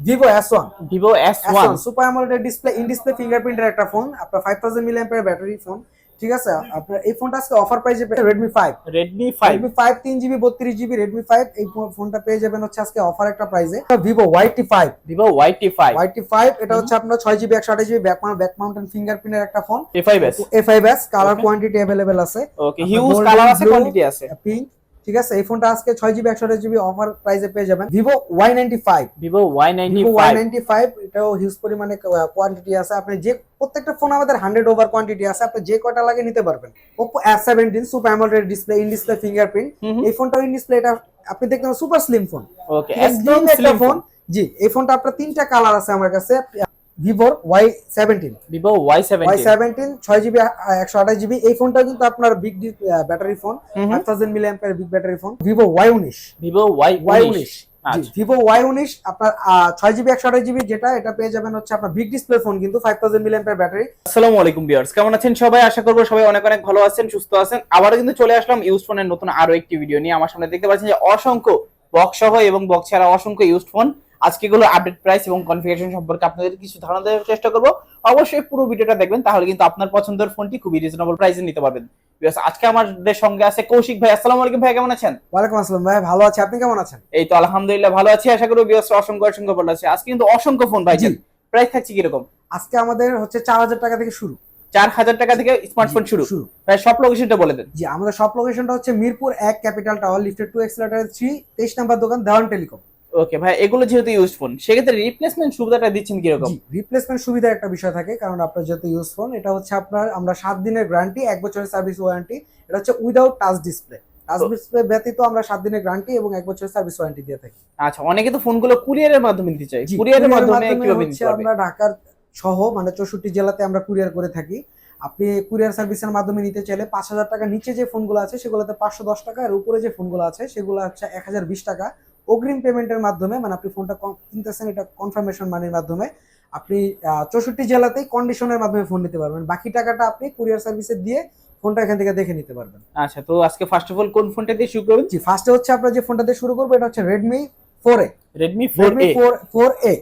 Vivo S one Vivo S one super AMOLED display in display ফিঙ্গারপ্রিন্টের একটা phone আপনার five thousand milli battery phone ঠিক আছে? আপনার এই ফোনটা আজকে অফার প্রাইসে Redmi five Redmi five Redmi five তিন জিবি বত্রিশ জিবি রেডমি ফাইভ এই ফোনটা পেয়ে যাবেন হচ্ছে আজকে অফার একটা প্রাইসে Vivo Y T five Vivo Y T five Y T five এটা হচ্ছে আপনার ছয় জিবি একশো আঠাশ জিবি ব্যাক ব্যাক মাউন্টেন ফিঙ্গারপ্রিন্টের একটা phone A five S A five S colour quantity available আছে। ওকে হিউজ কালার আছে কোয়ান্টিটি আছে। পিঙ্ক ঠিক আছে? এই ফোনটা আজকে ছয় জিবি একশো আঠাশ জিবি অফার প্রাইসে পেয়ে যাবেন। Vivo Y ninety five Vivo Y ninety Y ninety five এটাও হিউজ পরিমাণে কোয়ান্টিটি আছে। আপনি যে প্রত্যেকটা ফোন আমাদের হান্ড্রেড ওভার কোয়ান্টিটি আছে আপনি যে কয়টা লাগে নিতে পারবেন। Oppo S seventeen super AMOLED display in display fingerprint এই ফোনটাও ইন ডিসপ্লে এটা আপনি দেখতে সুপার স্লিম ফোন ওকে একদম একটা ফোন জি এই ফোনটা আপনার তিনটা কালার আছে আমার কাছে। ভিভোর Y seventeen Vivo Y Y seventy seventeen ছয় জিবি একশো আঠাশ জিবি এই ফোনটা কিন্তু আপনার big battery phone five thousand milli অ্যাম্পের big battery phone Vivo Y উনিশ ভিভো ওয়াই ওয়াই উনিশ ভিভো ওয়াই উনিশ আপনার ছয় জিবি একশো আঠাশ জিবি যেটা এটা পেয়ে যাবেন হচ্ছে আপনার বিগ ডিসপ্লে ফোন কিন্তু ফাইভ থাউজেন্ড মিলি অ্যাম্পের ব্যাটারি আসসালামু আলাইকুম ভিউয়ার্স কেমন আছেন সবাই? আশা করব সবাই অনেক অনেক ভালো আছেন সুস্থ আছেন। আবারও কিন্তু চলে আসলাম ইউজ ফোনের নতুন আরও একটি ভিডিও নিয়ে। আমার সামনে দেখতে পাচ্ছেন যে অসংখ্য বক্স সহ এবং বক্স ছাড়া অসংখ্য ইউজড ফোন আজকে গুলো আপডেট প্রাইস এবং কনফিগারেশন সম্পর্কে আপনাদের কিছু ধারণা দেওয়ার চেষ্টা করব। অবশ্যই পুরো ভিডিওটা দেখবেন তাহলে কিন্তু আপনার পছন্দের ফোনটি খুবই রিজনেবল প্রাইসে নিতে পারবেন। আজকে আমাদের সঙ্গে আছে কৌশিক ভাই আসসালামু আলাইকুম ভাই কেমন আছেন? ওয়ালাইকুম আসসালাম ভাই ভালো আছে। আপনি কেমন আছেন? এই তো আলহামদুলিল্লাহ ভালো আছি আশা করি বিয়স অসংখ্য অসংখ্য ভালো আছে। আজকে কিন্তু অসংখ্য ফোন ভাই। প্রাইস থাকছে কীরকম? আজকে আমাদের হচ্ছে চার হাজার টাকা থেকে শুরু। চার হাজার টাকা থেকে স্মার্টফোন শুরু। প্রায় সব লোকেশনটা বলে দেন। জি আমাদের সব লোকেশনটা হচ্ছে মিরপুর এক capital tower lifted to escalator three তেইশ নাম্বার দোকান দেওয়ান টেলিকম ওকে ভাই এগুলো যেহেতু ইউজ ফোন সেক্ষেত্রে রিপ্লেসমেন্ট সুবিধাটা দিচ্ছেন কীরকম? রিপ্লেসমেন্ট সুবিধার একটা বিষয় থাকে কারণ আপনার যেহেতু ইউজ ফোন এটা হচ্ছে আপনার আমরা সাত দিনের গ্যারান্টি এক বছরের সার্ভিস ওয়ারেন্টি এটা হচ্ছে without touch display touch display ব্যতীত আমরা সাত দিনের গ্যারান্টি এবং এক বছরের সার্ভিস ওয়ারেন্টি দিয়ে থাকি। আচ্ছা অনেকে তো ফোনগুলো কুরিয়ারের মাধ্যমে নিতে জি, কুরিয়ারের মাধ্যমে কীভাবে নিতে পারবে আমরা ঢাকার সহ মানে চৌষট্টি জেলাতে আমরা কুরিয়ার করে থাকি। আপনি কুরিয়ার সার্ভিসের মাধ্যমে নিতে চাইলে পাঁচ হাজার টাকা নিচে যে ফোনগুলো আছে সেগুলোতে পাঁচশো দশ টাকা আর উপরে যে ফোনগুলো আছে সেগুলো হচ্ছে এক হাজার বিশ টাকা। অগ্রিম পেমেন্টের মাধ্যমে মানে আপনি ফোনটা কন- কিনতেছেন এটা কনফার্মেশন মানির মাধ্যমে আপনি চৌষট্টি জেলাতেই কন্ডিশনের মাধ্যমে ফোন নিতে পারবেন। বাকি টাকাটা আপনি কুরিয়ার সার্ভিসে দিয়ে ফোনটা এখান থেকে দেখে নিতে পারবেন। আচ্ছা তো আজকে ফার্স্ট অফ অল কোন ফোনটা দিয়ে শুরু করবেন? জি ফার্স্টে হচ্ছে আপনার যে ফোনটা দিয়ে শুরু করব এটা হচ্ছে Redmi four A Redmi four A four A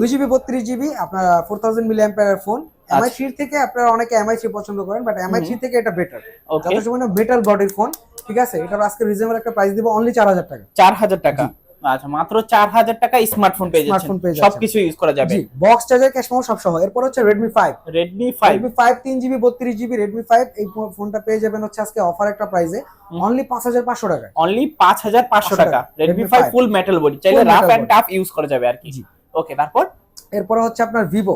দুই জিবি বত্রিশ জিবি আপনার four thousand milli phone. Mi three থেকে আপনারা অনেকে এমআই থ্রি পছন্দ করেন বাট এমআই থ্রি থেকে এটা বেটার যথেষ্ট মানে মেটাল বডির ফোন ঠিক আছে? এটার আজকে রিজনেবল একটা প্রাইস দিব অনলি চার হাজার টাকা। চার হাজার টাকা। আচ্ছা মাত্র চার হাজার টাকা স্মার্টফোন পেয়ে যাচ্ছেন। সবকিছু ইউজ করা যাবে। জি বক্স চার্জার ক্যাশ সব সহ। এরপর হচ্ছে Redmi five Redmi five Redmi five তিন জিবি বত্রিশ জিবি রেডমি ফাইভ এই ফোনটা পেয়ে যাবেন হচ্ছে আজকে অফার একটা প্রাইসে অনলি পাঁচ হাজার পাঁচশো টাকা। অনলি পাঁচ হাজার পাঁচশো টাকা। টাকা। Redmi Redmi five 5 full metal body চাইলে রাফ এন্ড টাফ ইউজ করা যাবে আর কি। ওকে তারপর? এরপরে হচ্ছে আপনার Vivo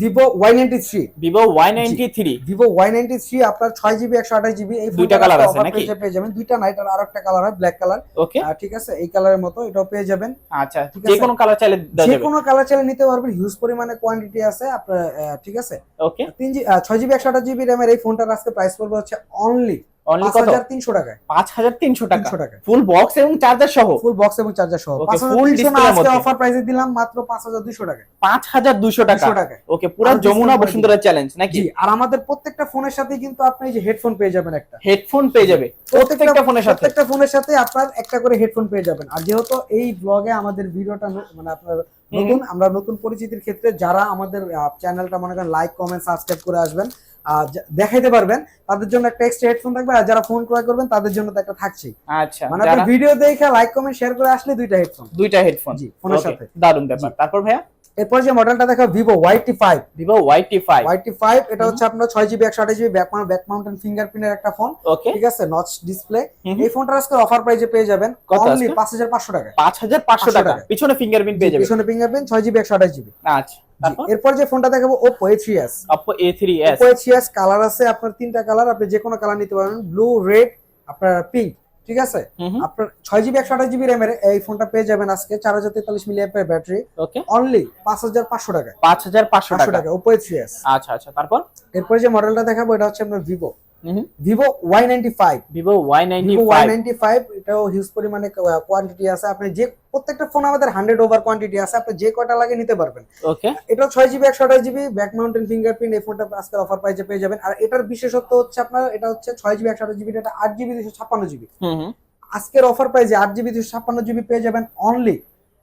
Vivo Y ninety three Vivo Y ninety three Vivo Y ninety three আপনার ছয় জিবি একশো আঠাশ জিবি এই দুইটা আজকে আছে নাকি? পেয়ে যাবেন দুইটা না এটার আর একটা কালার হয় ব্ল্যাক কালার ওকে ঠিক আছে এই কালারের মতো এটাও পেয়ে যাবেন। আচ্ছা যে। কোনো কালার চাইলে যে কোনো কালার চাইলে নিতে পারবেন হিউজ পরিমাণে কোয়ান্টিটি আছে আপনার ঠিক আছে। ওকে তিন ছয় জিবি একশো আঠাশ জিবি র্যামের এই ফোনটার আজকে প্রাইস পড়বে হচ্ছে অনলি অনলি কত? হাজার তিনশো টাকায়। পাঁচ হাজার তিনশো টাকা? ফুল বক্স এবং চার্জার সহ? ফুল বক্স এবং চার্জার সহ। এর আজকে মধ্যে। অফার প্রাইসে দিলাম মাত্র পাঁচ হাজার দুইশো টাকায়। পাঁচ হাজার দুশো টাকা? ওকে পুরো যমুনা বসুন্ধরা চ্যালেঞ্জ নাকি? আর আমাদের প্রত্যেকটা ফোনের সাথে কিন্তু আপনি এই যে হেডফোন পেয়ে যাবেন একটা। হেডফোন পেয়ে যাবে। প্রত্যেকটা ফোনের সাথে? প্রত্যেকটা ফোনের সাথে আপনার একটা করে হেডফোন পেয়ে যাবেন। আর যেহেতু এই ব্লগে আমাদের ভিডিওটা মানে আপনার নতুন আমরা নতুন পরিচিতির ক্ষেত্রে যারা আমাদের চ্যানেলটা মনে করেন লাইক কমেন্ট সাবস্ক্রাইব করে আসবেন দেখাইতে পারবেন। তাদের জন্য একটা এক্সট্রা হেডফোন থাকবে আর যারা ফোন ক্রয় করবেন তাদের জন্য তো একটা থাকছেই। আচ্ছা মানে আপনি ভিডিও দেখে লাইক কমেন্ট শেয়ার করে আসলে দুইটা হেডফোন দুইটা হেডফোন জি, ফোনের সাথে। দারুণ ব্যাপার। তারপর ভাইয়া? এরপর যে মডেলটা দেখা Vivo Y T five Vivo Y T five Y T five এটা হচ্ছে আপনার ছয় জিবি একশো আঠাশ জিবি ব্যাক ব্যাক মাউন্টেন ফিঙ্গারপ্রিন্টের একটা ফোন ওকে ঠিক আছে? নচ ডিসপ্লে এই ফোনটা আজকে অফার প্রাইসে পেয়ে যাবেন। অনলি? পাঁচ হাজার পাঁচশো টাকা পাঁচ হাজার পাঁচশো টাকা। পিছনে ফিঙ্গারপ্রিন্ট পেয়ে যাবে পিছনে ফিঙ্গারপ্রিন্ট ছয় জিবি একশো আঠাশ জিবি আচ্ছা। এরপর যে ফোনটা দেখাবো Oppo A three S Oppo A three S Oppo A three S colour আছে আপনার তিনটা কালার আপনি যে কোনো কালার নিতে পারবেন। ব্লু রেড আপনার পিঙ্ক ঠিক আছে? আপনার ছয় জিবি একশো আঠাশ জিবি র্যামের এই ফোনটা পেয়ে যাবেন আজকে চার হাজার তেতাল্লিশ মিলি অ্যাম্পের ব্যাটারি ওকে অনলি পাঁচ হাজার পাঁচশো টাকা পাঁচ হাজার পাঁচশো টাকা ওপো এ থ্রি এস আচ্ছা আচ্ছা তারপর? এরপরে যে মডেলটা দেখাবো এটা হচ্ছে আপনার Vivo Vivo Y ninety five Vivo Y ninety Y ninety five এটাও হিউজ পরিমাণে কোয়ান্টিটি আছে। আপনি যে প্রত্যেকটা ফোন আমাদের হান্ড্রেড ওভার কোয়ান্টিটি আছে আপনি যে কয়টা লাগে নিতে পারবেন। ওকে এটা ছয় জিবি একশো আঠাশ জিবি ব্যাক মাউন্টেন ফিঙ্গারপ্রিন্ট এই ফোনটা আজকে অফার প্রাইসে পেয়ে যাবেন। আর এটার বিশেষত্ব হচ্ছে আপনার এটা হচ্ছে ছয় জিবি একশো আঠাশ জিবি এটা আট জিবি দুশো ছাপ্পান্ন জিবি আজকের অফার প্রাইসে আট জিবি দুশো ছাপ্পান্ন জিবি পেয়ে যাবেন অনলি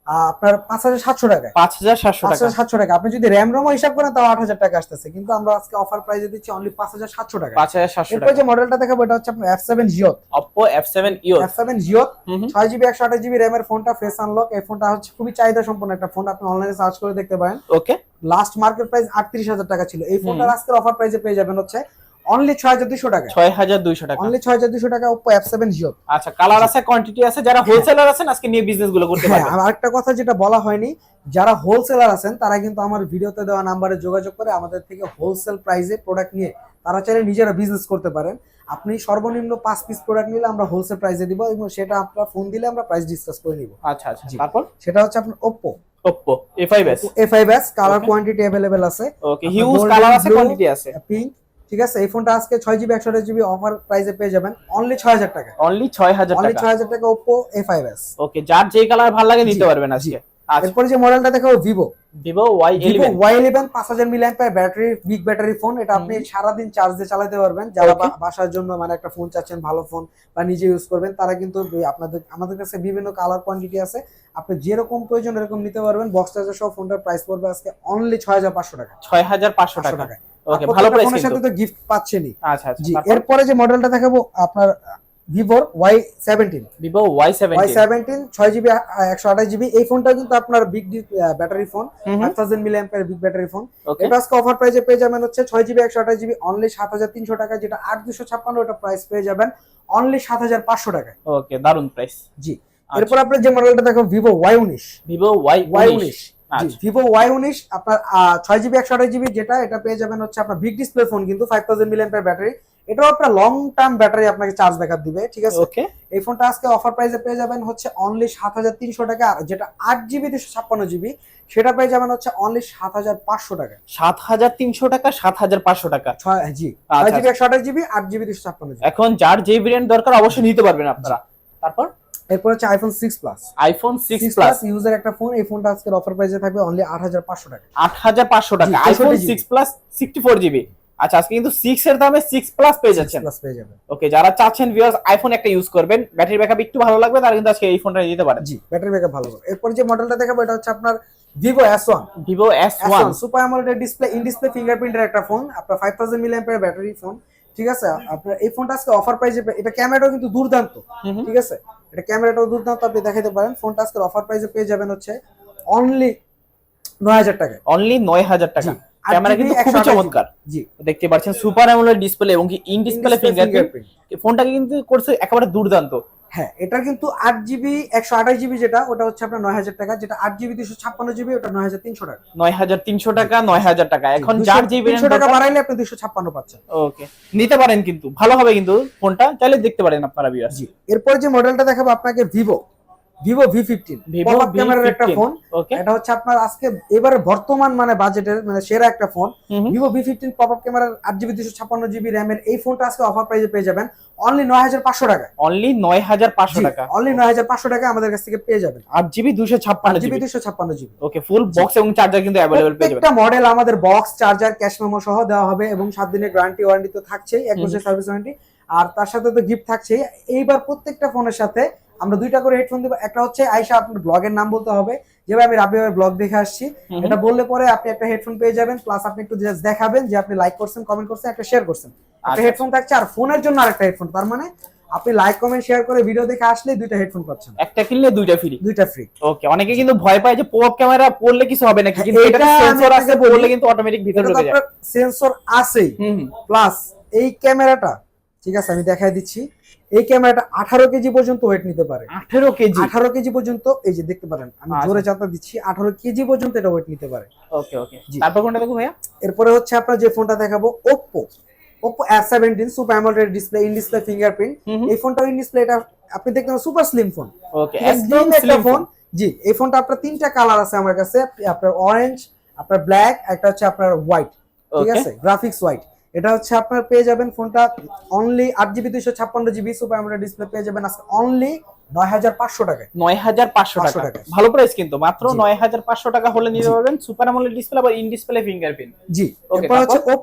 আপনার পাঁচ হাজার সাতশো টাকায়। পাঁচ হাজার সাতশো পাঁচ টাকা হাজার সাতশো টাকা। আপনি যদি র্যাম রোমও হিসাব করেন তাও আট হাজার টাকা আসতেছে। কিন্তু আমরা আজকে অফার প্রাইসে দিচ্ছি অনলি পাঁচ হাজার সাতশো টাকা। পাঁচ হাজার সাতশো টাকা। যে মডেলটা দেখাবো এটা হচ্ছে আপনার এফ সেভেন জিও অপো এফ সেভেন ইও এফ সেভেন জিও ছয় জিবি একশো আঠাশ জিবি র্যামের ফোনটা ফেস আনলক এই ফোনটা হচ্ছে খুবই চাহিদা সম্পন্ন একটা ফোন আপনি অনলাইনে সার্চ করে দেখতে পারেন। ওকে লাস্ট মার্কেট প্রাইস আটত্রিশ হাজার টাকা ছিল। এই ফোনটার আজকের অফার প্রাইসে পেয়ে যাবেন হচ্ছে অনলি ছয় হাজার দুশো টাকা। ছয় হাজার দুইশো টাকা। অনলি ছয় হাজার দুশো টাকা ওপো এফ সেভেন আচ্ছা কালার আছে কোয়ান্টিটি আছে যারা হোলসেলার আছেন আজকে নিয়ে বিজনেসগুলো করতে হ্যাঁ পারবেন। আর একটা কথা যেটা বলা হয়নি যারা হোলসেলার আছেন তারা কিন্তু আমার ভিডিওতে দেওয়া নাম্বারে যোগাযোগ করে আমাদের থেকে হোলসেল প্রাইসে প্রোডাক্ট নিয়ে তারা চাইলে নিজেরা বিজনেস করতে পারেন। আপনি সর্বনিম্ন পাঁচ পিস প্রোডাক্ট নিলে আমরা হোলসেল প্রাইসে দিব এবং সেটা আপনার ফোন দিলে আমরা প্রাইস ডিসকাস করে নিব। আচ্ছা আচ্ছা তারপর? সেটা হচ্ছে আপনার S A five S colour quantity available আছে। ওকে হিউজ কালার আছে কোয়ান্টিটি আছে। পিঙ্ক ঠিক আছে? এই ফোনটা আজকে ছয় জিবি একশো জিবি অফার প্রাইসে পেয়ে যাবেন। অনলি ছয় হাজার টাকা। অনলি ছয় হাজার অনলি ছয় হাজার টাকা Oppo A five S okay যার যে কালার ভালো লাগে নিতে পারবেন আজকে। আচ্ছা। এরপরে যে মডেলটা দেখাবো Vivo Vivo Y eleven Y eleven পাঁচ হাজার milli battery big battery phone এটা আপনি সারাদিন চার্জ দিয়ে চালাতে পারবেন। যারা বাসার জন্য মানে একটা ফোন চাচ্ছেন ভালো ফোন বা নিজে ইউজ করবেন তারা কিন্তু আপনাদের আমাদের কাছে বিভিন্ন কালার কোয়ান্টিটি আছে। আপনি যেরকম প্রয়োজন এরকম নিতে পারবেন। বক্স চার্জার সহ ফোনটার প্রাইস পড়বে আজকে অনলি ছয় হাজার পাঁচশো টাকা। ছয় হাজার পাঁচশো টাকা। ওকে ভালো প্রাইস ফোনের সাথে তো গিফট পাচ্ছেনই। আচ্ছা আচ্ছা এরপরে যে মডেলটা দেখাবো আপনার ভিভোর Y seventeen Vivo Y Y seventy seventeen ছয় জিবি একশো আঠাশ জিবি এই ফোনটা কিন্তু আপনার big battery phone five thousand milli big battery phone এটা আজকে অফার প্রাইসে পেয়ে যাবেন হচ্ছে ছয় জিবি একশো আঠাশ জিবি অনলি সাত হাজার তিনশো টাকা যেটা আট দুশো ছাপ্পান্ন ওটা প্রাইস পেয়ে যাবেন। অনলি সাত হাজার পাঁচশো টাকায়। ওকে দারুণ প্রাইস জি। এরপর আপনার যে মডেলটা দেখো ভিভো ওয়াই উনিশ। ভিভো ওয়াই ওয়াই উনিশ। আচ্ছা ভিভো ওয়াই উনিশ আপনার ছয় জিবি একশো আঠাশ জিবি যেটা এটা পেয়ে যাবেন হচ্ছে আপনার বিগ ডিসপ্লে ফোন কিন্তু ফাইভ থাউজেন্ড মিলিয়ন ব্যাটারি এটাও আপনার লং টার্ম ব্যাটারি আপনাকে চার্জ ব্যাকআপ দিবে ঠিক আছে? ওকে এই ফোনটা আজকে অফার প্রাইসে পেয়ে যাবেন হচ্ছে অনলি সাত হাজার তিনশো টাকা আর যেটা আট জিবি দুশো ছাপ্পান্ন জিবি সেটা পেয়ে যাবেন হচ্ছে অনলি সাত হাজার পাঁচশো টাকা। সাত হাজার তিনশো টাকা সাত হাজার পাঁচশো টাকা। ছয় জি আচ্ছা, ছয় জিবি একশো আঠাশ জিবি আট জিবি দুশো ছাপ্পান্ন এখন যার যে ভেরিয়েন্ট দরকার অবশ্যই নিতে পারবেন আপনারা। তারপর? এরপর হচ্ছে iPhone six plus iPhone six plus user একটা ফোন এই ফোনটা আজকের অফার প্রাইসে থাকবে অনলি আট হাজার পাঁচশো টাকা। আট হাজার পাঁচশো টাকা। IPhone 64 six plus sixty four GB আচ্ছা আজকে কিন্তু সিক্স এর দামে সিক্স প্লাস পেয়ে যাচ্ছেন। প্লাস পেয়ে যাবেন। ওকে যারা চাচ্ছেন ভিউয়ার্স আইফোন একটা ইউজ করবেন। ব্যাটারি ব্যাকআপ একটু ভালো লাগবে তারা কিন্তু আজকে এই ফোনটা নিতে পারেন। জি ব্যাটারি ব্যাকআপ ভালো হবে এরপর যে মডেলটা দেখাবো এটা হচ্ছে আপনার Vivo S one Vivo S one super AMOLED display in display ফিঙ্গারপ্রিন্টের একটা ফোন আপনার five thousand milli battery phone ঠিক আছে? আপনার এই ফোনটা আজকে অফার প্রাইসে এটা ক্যামেরাটাও কিন্তু দুর্দান্ত। ঠিক আছে? এটা ক্যামেরাটাও দুর্দান্ত আপনি দেখাতে পারেন। ফোনটা আজকে অফার প্রাইসে পেয়ে যাবেন হচ্ছে অনলি নয় হাজার টাকা অনলি নয় হাজার টাকা। ক্যামেরা কিন্তু 128 খুবই চমৎকার। জি। দেখতে পাচ্ছেন সুপার অ্যামোলেড ডিসপ্লে এবং কি ইন ডিসপ্লে ফিঙ্গারপ্রিন্ট। ফোনটাকে কিন্তু করছে একেবারে দুর্দান্ত। হ্যাঁ এটা কিন্তু আট জিবি একশো আঠাশ জিবি যেটা ওটা হচ্ছে আপনার নয় হাজার টাকা। যেটা আট জিবি দুশো ছাপ্পান্ন জিবি ওটা নয় হাজার তিনশো টাকা। নয় হাজার তিনশো টাকা নয় হাজার টাকা। এখন চার জিবি তিনশো টাকা বাড়াইলে আপনি দুশো ছাপ্পান্ন পাচ্ছেন। ওকে। নিতে পারেন কিন্তু। ভালো হবে কিন্তু ফোনটা। চাইলে দেখতে পারেন আপনারা বিয়ার জি। এরপর যে মডেলটা দেখাবো আপনাকে ভিভো ভিভো ভি ফিফটিন ক্যামেরার একটা ফোন এটা হচ্ছে আপনার আজকে এবারে বর্তমান মানে বাজেটের মানে সেরা একটা phone Vivo V fifteen pop up ক্যামেরার আট জিবি দুশো ছাপ্পান্ন জিবি র্যামের এই ফোনটা আজকে অফার প্রাইসে পেয়ে যাবেন। অনলি নয় হাজার পাঁচশো টাকা অনলি নয় হাজার পাঁচশো টাকা। অনলি নয় হাজার পাঁচশো টাকা আমাদের কাছ থেকে পেয়ে যাবেন। আট জিবি দুশো ছাপ্পান্ন জিবি দুশো ছাপ্পান্ন জিবি ওকে ফুল বক্স এবং চার্জার কিন্তু অ্যাভেলেবল পেয়ে যাবেন। প্রত্যেকটা মডেল আমাদের বক্স চার্জার ক্যাশ মেমো সহ দেওয়া হবে এবং সাত দিনের গ্যারান্টি ওয়ারেন্টি তো থাকছেই এক হুম। বছরের সার্ভিস ওয়ারেন্টি আর তার সাথে তো গিফট থাকছেই। এইবার প্রত্যেকটা ফোনের সাথে আমরা দুইটা করে হেডফোন দিব। একটা হচ্ছে আইসা আপনার ব্লগের নাম বলতে হবে। যেভাবে আমি রাবি ব্লগ দেখে আসছি এটা বললে পরে আপনি একটা হেডফোন পেয়ে যাবেন প্লাস আপনি একটু just দেখাবেন যে আপনি লাইক করছেন কমেন্ট করছেন একটা শেয়ার করছেন। একটা আচ্ছা। হেডফোন থাকছে আর ফোনের জন্য আরেকটা হেডফোন তার মানে আপনি লাইক কমেন্ট শেয়ার করে ভিডিও দেখে আসলে দুইটা হেডফোন পাচ্ছেন। একটা কিনলে দুইটা ফ্রি দুইটা ফ্রি ওকে অনেকে কিন্তু ভয় পায় যে পপ ক্যামেরা পড়লে কিছু হবে নাকি কিন্তু এটা এটা সেন্সর আছে পড়লে কিন্তু অটোমেটিক ভিতরে ঢুকে যায়। সেন্সর আছে প্লাস এই ক্যামেরাটা ঠিক আছে আমি দেখাই দিচ্ছি। এই ক্যামেরাটা আঠারো কেজি পর্যন্ত ওয়েট নিতে পারে। আঠেরো কেজি? আঠারো কেজি পর্যন্ত এই যে দেখতে পারেন আমি আচ্ছা। জোরে চাপা দিচ্ছি আঠারো কেজি পর্যন্ত এটা ওয়েট নিতে পারে। ওকে ওকে তারপর কোনটা দেখো ভাইয়া? এরপরে হচ্ছে আপনার যে ফোনটা দেখাবো Oppo Oppo F seventeen super AMOLED display in display fingerprint. এই ফোনটা ইন ডিসপ্লে এটা আপনি দেখতে পাবেন সুপার স্লিম ফোন ওকে একদম একটা ফোন জি এই ফোনটা আপনার তিনটা কালার আছে আমার কাছে আপনার অরেঞ্জ আপনার ব্ল্যাক একটা হচ্ছে আপনার হোয়াইট ঠিক আছে? গ্রাফিক্স হোয়াইট এটা হচ্ছে আপনার পেয়ে যাবেন ফোনটা অনলি আট জিবি দুইশো ছাপ্পান্ন জিবি সুপার অ্যামোলেড ডিসপ্লে পেয়ে যাবেন আজকে অনলি নয় হাজার পাঁচশো টাকায়। নয় হাজার পাঁচশো 500 টাকা। ভালো প্রাইস কিন্তু মাত্র। নয় হাজার পাঁচশো টাকা হলে নিতে পারবেন সুপার আমলের ডিসপ্লে আবার ইন ডিসপ্লে ফিঙ্গারপ্রিন্ট জি। এরপর হচ্ছে এফ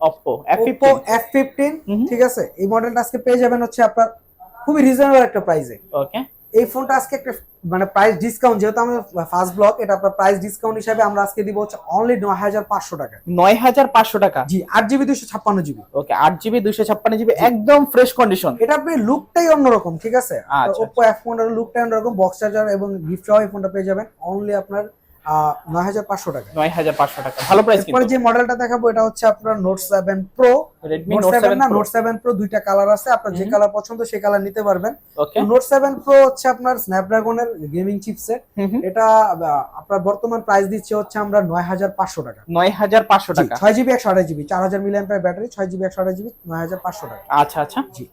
ওপ্পো এফ ফিফটিন ঠিক আছে? এই মডেলটা আজকে পেয়ে যাবেন হচ্ছে আপনার খুবই রিজনেবল একটা প্রাইসে ওকে এই ফোনটা আজকে একটা মানে প্রাইস ডিসকাউন্ট যেহেতু আমাদের ফার্স্ট ব্লক এটা আপনার প্রাইস ডিসকাউন্ট হিসাবে আমরা আজকে দিব হচ্ছে অনলি নয় হাজার পাঁচশো টাকা। নয় হাজার পাঁচশো টাকা? জি আট জিবি দুশো ছাপ্পান্ন জিবি ওকে আট জিবি দুশো ছাপ্পান্ন জিবি একদম ফ্রেশ কন্ডিশন এটা আপনি লুকটাই অন্যরকম ঠিক আছে? ওপো এফ ফোনটার লুকটাই অন্যরকম বক্স চার্জার এবং গিফট সহ এই ফোনটা পেয়ে যাবেন। অনলি আপনার নয় হাজার পাঁচশো টাকা। নয় হাজার পাঁচশো টাকা। ভালো প্রাইস এরপরে যে মডেলটা দেখাবো এটা হচ্ছে আপনার note seven pro Redmi note seven seven না নোট সেভেন প্রো দুইটা কালার আছে আপনার যে কালার পছন্দ সেই কালার নিতে পারবেন। নোট সেভেন প্রো হচ্ছে আপনার স্ন্যাপড্রাগনের গেমিং চিপসেট এটা আপনার বর্তমান প্রাইস দিচ্ছে হচ্ছে আমরা নয় হাজার পাঁচশো টাকা। নয় হাজার পাঁচশো টাকা। ছয় জিবি একশো আঠাশ জিবি চার হাজার মিলিয়ন ব্যাটারি ছয় জিবি একশো আঠাশ জিবি নয় হাজার পাঁচশো টাকা। আচ্ছা আচ্ছা। জি।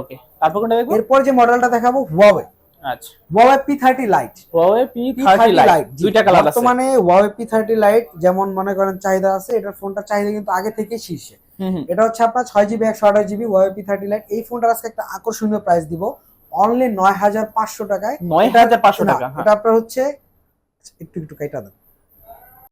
ওকে তারপর কোনটা দেখব? এরপর যে মডেলটা দেখাবো হুয়াওয়ে আচ্ছা। Huawei P thirty Huawei P30 Lite দুইটা কালার আছে। বর্তমানে Huawei P30 Lite যেমন মনে করেন চাহিদা আছে এটার ফোনটা চাহিদা কিন্তু আগে থেকে শীর্ষে। এটা হচ্ছে আপনার ছয় জিবি একশো আঠাশ জিবি Huawei P30 Lite এই ফোনটার আজকে একটা আকর্ষণীয় প্রাইস দিব। অনলি নয় হাজার পাঁচশো টাকায়। নয় হাজার পাঁচশো টাকা হ্যাঁ। এটা আপনার হচ্ছে একটু একটু কাইটা দেন।